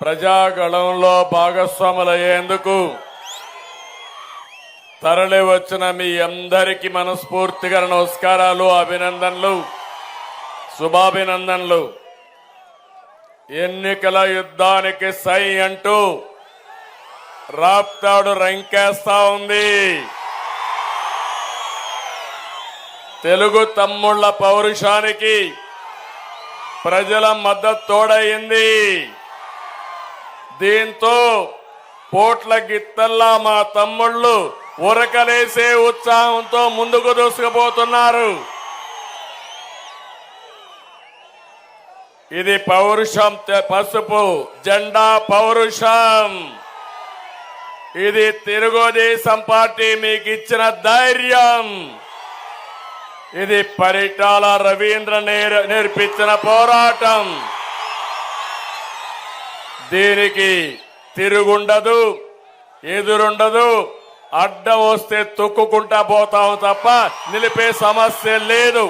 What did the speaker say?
ప్రజాగళంలో భాగస్వాములయ్యేందుకు తరలి వచ్చిన మీ అందరికీ మనస్ఫూర్తిగా నమస్కారాలు అభినందనలు శుభాభినందనలు. ఎన్నికల యుద్ధానికి సై అంటూ రాప్తాడు రంకేస్తా ఉంది. తెలుగు తమ్ముళ్ళ పౌరుషానికి ప్రజల మద్దతు తోడయింది. దీంతో పోట్ల గిత్తల్లా మా తమ్ముళ్ళు ఉరకలేసే ఉత్సాహంతో ముందుకు దూసుకుపోతున్నారు. ఇది పౌరుషం పసుపు జెండా పౌరుషం. ఇది తెలుగుదేశం పార్టీ మీకు ఇచ్చిన ధైర్యం. ఇది పరిటాల రవీంద్ర నేర్- నేర్పించిన పోరాటం. దీనికి తిరుగుండదు ఎదురుండదు అడ్డం వస్తే తొక్కుకుంటా పోతాం తప్ప నిలిపే సమస్య లేదు.